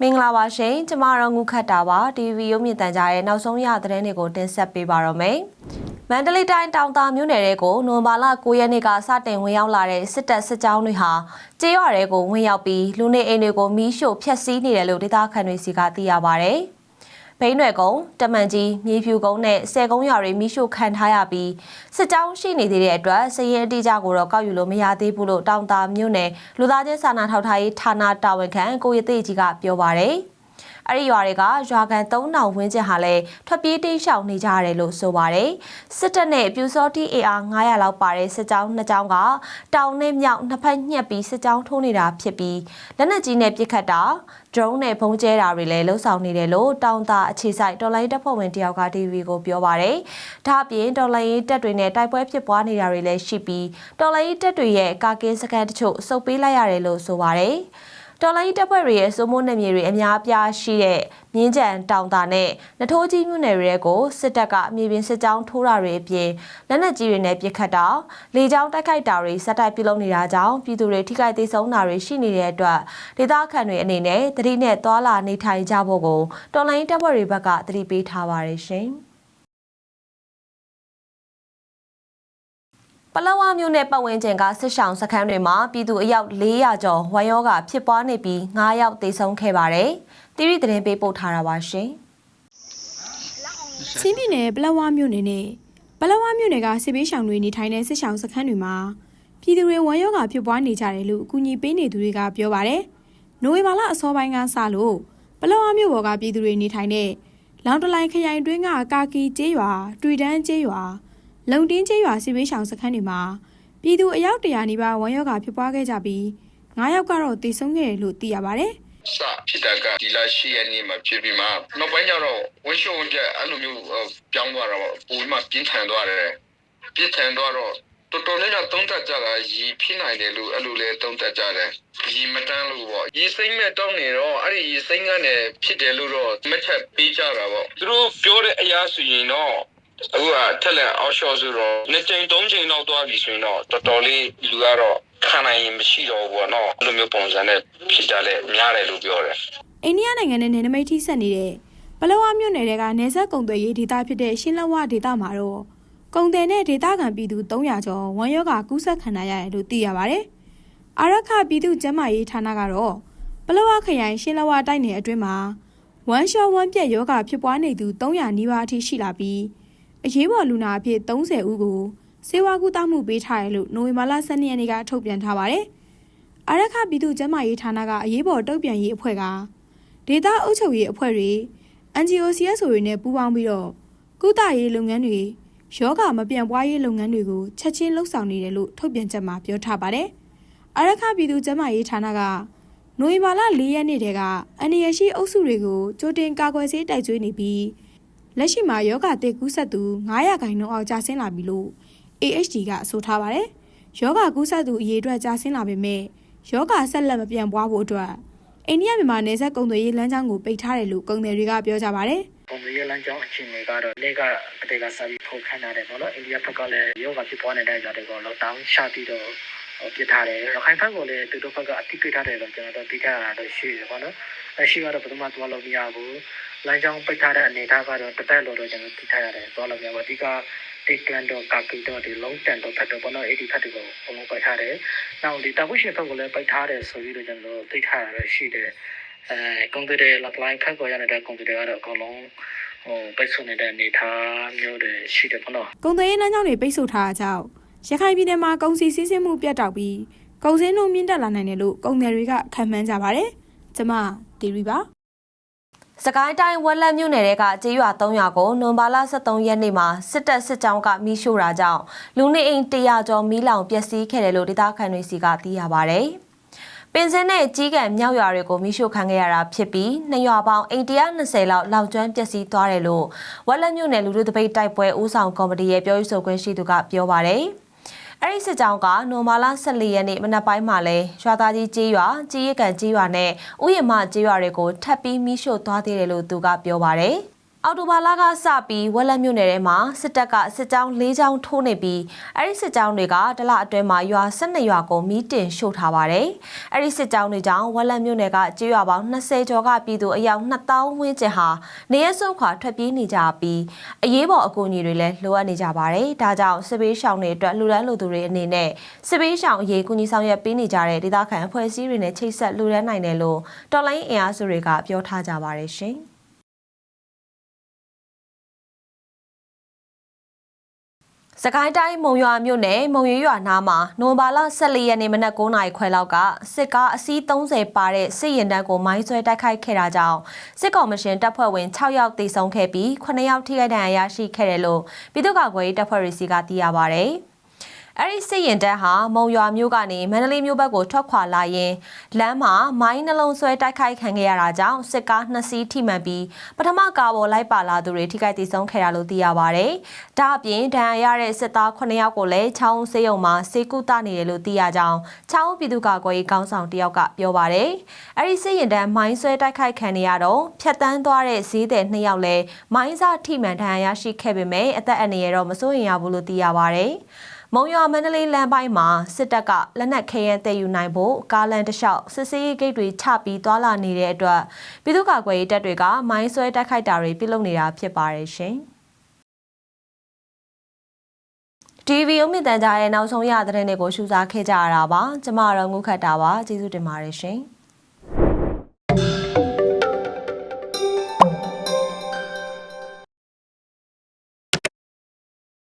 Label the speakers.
Speaker 1: မင်္ဂလာပါရှင်ကျမတော့ငုခတ်တာပါ TV ရုပ်မြင်သံကြားရဲ့နောက်ဆုံးရသတင်းတွေကိုတင်ဆက်ပေးပါတော့မယ်မန္တလေးတိုင်းတောင်တာမြို့နယ်တွေကိုနိုဝင်ဘာလ9ရက်နေ့ကစတင်ဝင်ရောက်လာတဲ့စစ်တပ်စစ်ကြောင်းတွေဟာကျေးရွာတွေကိုဝင်ရောက်ပြီးလူနေအိမ်တွေကိုမီးရှို့ဖျက်ဆီးနေတယ်လို့ဒေသခံတွေစီကသိရပါဗျ။ ဘိန်းရွယ်ကုန်းတမန်ကြီးမြေဖြူကုန်းနဲ့ဆယ်ကုန်းရွာတွေမိရှို့ခံထားရပြီးစစ်ကြောင်းရှိနေသေးတဲ့အတွက်စည်ရင်အတိအကျကိုတော့ကောက်ယူလို့မရသေးဘူးလို့တောင်တာမြို့နယ်လူသားချင်းစာနာထောက်ထားရေးဌာနတာဝန်ခံကိုရသေးကြီးကပြောပါရယ် အဲ့ဒီရွာတွေကရွာကန်3000ဝန်းကျင်ဟာလည်းထွက်ပြေးတိမ်းရှောင်နေကြရတယ်လို့ဆိုပါတယ်စစ်တပ်နဲ့ပြူစောတိ AR 900လောက်ပါတဲ့စစ်ကြောင်းနှစ်ကြောင်းကတောင်နဲ့မြောက်နှစ်ဖက်ညှက်ပြီးစစ်ကြောင်းထိုးနေတာဖြစ်ပြီးလက်နက်ကြီးနဲ့ပစ်ခတ်တာ drone နဲ့ပုံကျဲတာတွေလည်းလှုပ်ဆောင်နေတယ်လို့တောင်တာအခြေဆိုင်တော်လိုင်းတပ်ဖွဲ့ဝင်တယောက်က TV ကိုပြောပါတယ်။ဒါ့အပြင်တော်လိုင်းတပ်တွေနဲ့တိုက်ပွဲဖြစ်ပွားနေတာတွေလည်းရှိပြီးတော်လိုင်းတပ်တွေရဲ့ကာကင်းစကန်တချို့စုပ်ပေးလိုက်ရတယ်လို့ဆိုပါတယ်။ တော်လိုင်းတပ်ဖွဲ့တွေရဲ့စိုးမိုးနယ်မြေတွေအများအပြားရှိတဲ့မြင်းကြံတောင်တာနဲ့နထိုးကြီးမြို့နယ်တွေကိုစစ်တပ်ကအမြေပြင်စစ်ကြောင်းထိုးတာတွေအပြင်လက်နက်ကြီးတွေနဲ့ပစ်ခတ်တာလေကြောင်းတိုက်ခိုက်တာတွေစက်တိုက်ပြုလုပ်နေတာကြောင့်ပြည်သူတွေထိခိုက်ဒေဆုံးတာတွေရှိနေတဲ့အတွက်ဒေသခံတွေအနေနဲ့တတိနဲ့သွာလာနေထိုင်ကြဖို့ကိုတော်လိုင်းတပ်ဖွဲ့တွေဘက်ကတတိပေးထားပါတယ်ရှင်။ ပလောဝမျိုးနဲ့ပတ်ဝန်းကျင်ကစစ်ဆောင်စခန်းတွေမှာပြည်သူအယောက်400ကျော်ဝမ်ယောဂဖြစ်ပွားနေပြီး9ယောက်သေဆုံးခဲ့ပါတယ်။တိရိသတင်းပေးပို့ထားတာပါရှင်။
Speaker 2: ချင်းပြည်နယ်ပလက်ဝမြို့နယ်နဲ့ပလက်ဝမြို့နယ်ကစစ်ပေးဆောင်တွေနေထိုင်တဲ့စစ်ဆောင်စခန်းတွေမှာပြည်သူတွေဝမ်းရောဂါဖြစ်ပွားနေကြတယ်လို့အကူအညီပေးနေသူတွေကပြောပါတယ်။နိုဝင်ဘာလအစောပိုင်းကစလို့ပလက်ဝမြို့ပေါ်ကပြည်သူတွေနေထိုင်တဲ့လောင်တလိုင်ခရိုင်တွင်းကကာကီကျေးရွာ၊တွေ့တန်းကျေးရွာ၊ လုံတင်းကျေးရွာစစ်ပေးဆောင်စခန်းတွေမှာပြည်သူအယောက်တရာနီးပါးဝမ်းရောဂါဖြစ်ပွားခဲ့ကြပြီး9ယောက်ကတော့သေဆုံးခဲ့တယ်လို့သိရပါတယ်။
Speaker 3: စဖြစ်တာကဒီလရှိရနေမှာဖြစ်ပြီးမှနောက်ပိုင်းကျတော့ဝင်းရှုံပြအဲ့လိုမျိုးဟိုပြောင်းသွားတော့ပုံမှန်ပြင်းထန်သွားတယ်ပြင်းထန်သွားတော့တော်တော်လေးတော့သုံးသက်ကြတာရီဖြစ်နိုင်တယ်လို့အဲ့လိုလေသုံးသက်ကြတယ်ရီမတန်းလို့ပေါ့ရီစိမ့်မဲ့တောင်းနေတော့အဲ့ဒီရီစိမ့်ကနေဖြစ်တယ်လို့တော့မထက်ပေးကြတာပေါ့သူတို့ပြောတဲ့အရာဆိုရင်တော့ အခုကထက်လက်အောက်ရှော့ဆိုတော့နှစ်ချိန်သုံးချိန်လောက်သွားပြီဆိုရင်တော့တော်တော်လေးလူကတော့ခံနိုင်ရင်မရှိတော့ဘူးပေါ့နော်အဲ့လိုမျိုးပုံစံနဲ့ဖြစ်ကြလဲများတယ်လို့ပြောတယ်
Speaker 2: အိန္ဒိယနိုင်ငံနဲ့နယ်နိမိတ်ထိစပ်နေတဲ့ပလောဝမြို့နယ်တဲကနေဆက်ကုံသွယ်ရေးဒေသဖြစ်တဲ့ရှင်းလက်ဝဒေသမှာတော့ကုံတယ်နဲ့ဒေသခံပြည်သူ300ကျော်ဝမ်းရောဂါကူးစက်ခံရရတယ်လို့သိရပါဗျ။အာရခပြည်သူ့ကျန်းမာရေးဌာနကတော့ပလောဝခရိုင်ရှင်းလက်ဝတိုက်နယ်အတွင်းမှာဝမ်းလျှောဝမ်းပြက်ယောဂါဖြစ်ပွားနေသူ300နီးပါးအထိရှိလာပြီး အရေးပေါ်လူနာအဖြစ်30ဦးကိုစေဝါကူတမှုပေးထားတယ်လို့နိုဝင်ဘာလ12ရက်နေ့ကထုတ်ပြန်ထားပါတယ်။အာရခပြည်သူ့ကျန်းမာရေးဌာနကအရေးပေါ်တုံ့ပြန်ရေးအဖွဲ့ကဒေသအုပ်ချုပ်ရေးအဖွဲ့တွေ NGO CSO တွေနဲ့ပူးပေါင်းပြီးတော့ကုသရေးလုပ်ငန်းတွေယောဂမပြန့်ပွားရေးလုပ်ငန်းတွေကိုချက်ချင်းလှုပ်ဆောင်နေတယ်လို့ထုတ်ပြန်ချက်မှာပြောထားပါတယ်။အာရခပြည်သူ့ကျန်းမာရေးဌာနကနိုဝင်ဘာလ၄ရက်နေ့တည်းကအန်ရရှိအုပ်စုတွေကိုကြိုတင်ကာကွယ်ဆေးတိုက်ကျွေးနေပြီး လက်ရှိမှာယောဂတစ်ကူးဆက်သူ900ခိုင်နှုန်းအောက်ကျဆင်းလာပြီလို့ AHD ကအဆိုထားပါတယ်။ယောဂကူးဆက်သူအရေးအတွက်ကျဆင်းလာပေမဲ့ယောဂဆက်လက်မပြန့်ပွားဖို့အတွက်အိန္ဒိယမြန်မာနယ်စပ်ကုန်သွယ်ရေးလမ်းကြောင်းကိုပိတ်ထားတယ်လို့ကုန်သည်တွေကပြောကြပါတယ်။
Speaker 4: ပုံရိပ်လမ်းကြောင်းအခြေအနေကတော့လက်ကတကယ်ကစာပြီးထုတ်ခန့်ထားတယ်ပေါ့နော်အိန္ဒိယဘက်ကလည်းယောဂဖြစ်ပွားနေတဲ့ຢာတွေကိုလောက်တောင်းချပြီးတော့ ပြစ်ထားတယ်ရခိုင်ဘက်ကလည်းသူတို့ဘက်ကအတိပေးထားတယ်တော့ကျွန်တော်တို့သိထားတာတော့ရှိတယ်ပေါ့နော်လက်ရှိကတော့ဘယ်သူမှသွားလို့မရဘူးလမ်းကြောင်းပိတ်ထားတဲ့အနေအထားကတော့တစ်ပတ်လို့တော့ကျွန်တော်သိထားရတယ်သွားလို့မရဘူးအဓိကတိတ်ကန်တော့ကာကီတော့ဒီလုံးတန်တော့ဖတ်တော့ပေါ့နော်အဲ့ဒီဖတ်တွေကိုအလုံးပိတ်ထားတယ်နောက်ဒီတာဝိရှင်ဘက်ကလည်းပိတ်ထားတယ်ဆိုပြီးတော့ကျွန်တော်သိထားတာရှိတယ်အဲကွန်ပျူတာလက်လိုင်းဖက်ကိုရနေတဲ့ကွန်ပျူတာကတော့အကုန်လုံးဟိုပိတ်ဆို့နေတဲ့အနေအထားမျိုးတွေရှိတယ်ပေါ့နော်
Speaker 2: ကုန်သွယ်ရေးလမ်းကြောင်းတွေပိတ်ဆို့ထားတာကြောင့် ရခိုင်ပြည်နယ်မှာကုန်စည်စီးဆင်းမှုပြတ်တောက်ပြီးကုန်စည်နှုန်းမြင့်တက်လာနိုင်တယ်လို့ကုန်သည်တွေကခန့်မှန်းကြပါတယ်။ကျမတီရီပါ
Speaker 1: စကိုင်းတိုင်းဝက်လက်မြို့နယ်တဲကကျေးရွာ300ကိုနွန်ဘာလ23ရက်နေ့မှာစစ်တပ်စစ်ကြောင်းကမီးရှို့တာကြောင့်လူနေအိမ်100ကျော်မီးလောင်ပျက်စီးခဲ့တယ်လို့ဒေသခံတွေစီကသိရပါဗျ။ပင်စင်းနဲ့ကြီးကံမြောက်ရွာတွေကိုမီးရှို့ခံခဲ့ရတာဖြစ်ပြီးနှစ်ရွာပေါင်းအိမ်120လောက်လောင်ကျွမ်းပျက်စီးသွားတယ်လို့ဝက်လက်မြို့နယ်လူထုတပိတ်တိုက်ပွဲဦးဆောင်ကော်မတီရဲ့ပြောရေးဆိုခွင့်ရှိသူကပြောပါဗျ။ အဲ့ဒီစစ်ကြောင်းကနိုမာလာ14ရက်နေ့မနက်ပိုင်းမှာလဲရွာသားကြီးကျေးရွာကြီးရကန်ကျေးရွာနဲ့ဥယျာမကျေးရွာတွေကိုထပ်ပြီးမိရှို့သွားသေးတယ်လို့သူကပြောပါတယ် အော်တိုဘာလကစပြီးဝက်လက်မြို့နယ်ထဲမှာစစ်တပ်ကစစ်ကြောင်း၄ကြောင်းထိုးနေပြီးအဲ့ဒီစစ်ကြောင်းတွေကတလအတွင်းမှာရွာ12ရွာကိုမီးတင်ရှို့ထားပါတယ်။အဲ့ဒီစစ်ကြောင်းတွေကြောင့်ဝက်လက်မြို့နယ်ကကြေးရွာပေါင်း20ကျော်ကပြည်သူအယောက်2000ဝန်းကျင်ဟာနေရစွန့်ခွာထွက်ပြေးနေကြပြီးအရေးပေါ်အကူအညီတွေလည်းလိုအပ်နေကြပါတယ်။ဒါကြောင့်စစ်ဘေးရှောင်တွေအတွက်လူဒန်းလူသူတွေအနေနဲ့စစ်ဘေးရှောင်အရေးကူညီဆောင်ရွက်ပေးနေကြတဲ့ဒေသခံအဖွဲ့အစည်းတွေနဲ့ချိတ်ဆက်လူဒန်းနိုင်တယ်လို့တော်လိုင်းအင်အားစုတွေကပြောထားကြပါတယ်ရှင်။ စကိုင်းတိုင်းမုံရွာမြို့နယ်မုံရွာရွာနားမှာနိုဝင်ဘာလ14ရက်နေ့မနက်9:00နာရီခွဲလောက်ကစစ်ကားအစီး30ပါတဲ့စစ်ရင်တန်းကိုမိုင်းဆွဲတိုက်ခိုက်ခဲ့တာကြောင့်စစ်ကော်မရှင်တပ်ဖွဲ့ဝင်6ယောက်သေဆုံးခဲ့ပြီး9ယောက်ထိခိုက်ဒဏ်ရာရရှိခဲ့တယ်လို့ပြည်သူ့ကာကွယ်ရေးတပ်ဖွဲ့တွေစီကသိရပါဗျ။ အဲ့ဒီစစ်ရင်တပ်ဟာမုံရွာမြို့ကနေမန္တလေးမြို့ဘက်ကိုထွက်ခွာလာရင်လမ်းမှာမိုင်းနှလုံးဆွဲတိုက်ခိုက်ခံခဲ့ရတာကြောင့်စစ်ကားနှစ်စီးထိမှန်ပြီးပထမကားပေါ်လိုက်ပါလာသူတွေထိခိုက်ဒေဆုံးခဲ့တာလို့သိရပါဗျ။ဒါအပြင်ဒဏ်ရာရတဲ့စစ်သား9ယောက်ကိုလည်းချောင်းစေးရုံမှာစေကူတနေတယ်လို့သိရကြောင်းချောင်းပြည်သူ့ကာကွယ်ရေးကောင်းဆောင်တယောက်ကပြောပါဗျ။အဲ့ဒီစစ်ရင်တပ်မိုင်းဆွဲတိုက်ခိုက်ခံနေရတော့ဖြတ်တန်းသွားတဲ့ဈေးတဲ့2ယောက်လည်းမိုင်းစားထိမှန်ဒဏ်ရာရရှိခဲ့ပေမဲ့အသက်အန္တရာယ်တော့မစိုးရိမ်ရဘူးလို့သိရပါဗျ။ မုံရွာမန္တလေးလမ်းပိုင်းမှာစစ်တပ်ကလက်နက်ခဲယမ်းတည်ယူနိုင်ဖို့ကားလန်တစ်လျှောက်စစ်စေးရေးဂိတ်တွေချပြီးသွာလာနေတဲ့အတွက်ပြည်သူ့ကာကွယ်ရေးတပ်တွေကမိုင်းဆွဲတိုက်ခိုက်တာတွေပြုလုပ်နေတာဖြစ်ပါတယ်ရှင်။ TV အုံမြင့်တန်ကြားရဲ့နောက်ဆုံးရသတင်းတွေကိုရှုစားခဲ့ကြရတာပါ။ကျမတော့ငုခတ်တာပါကျေးဇူးတင်ပါတယ်ရှင်။